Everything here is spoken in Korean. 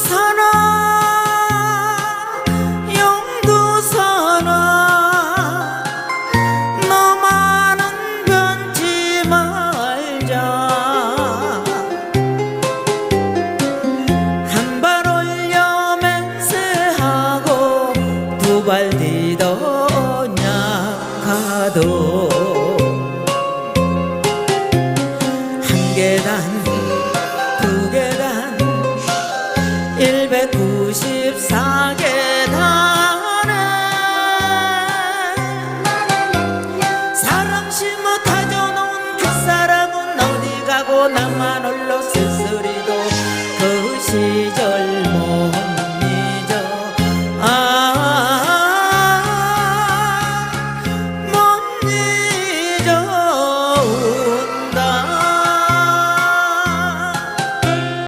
영도사나 영도사나. 너만은 변치 말자. 한 발 올려 맹세하고 두 발 뒤도 약하도 사랑심어 타져놓은 그 사람은 어디 가고 나만 홀로 쓸쓸히도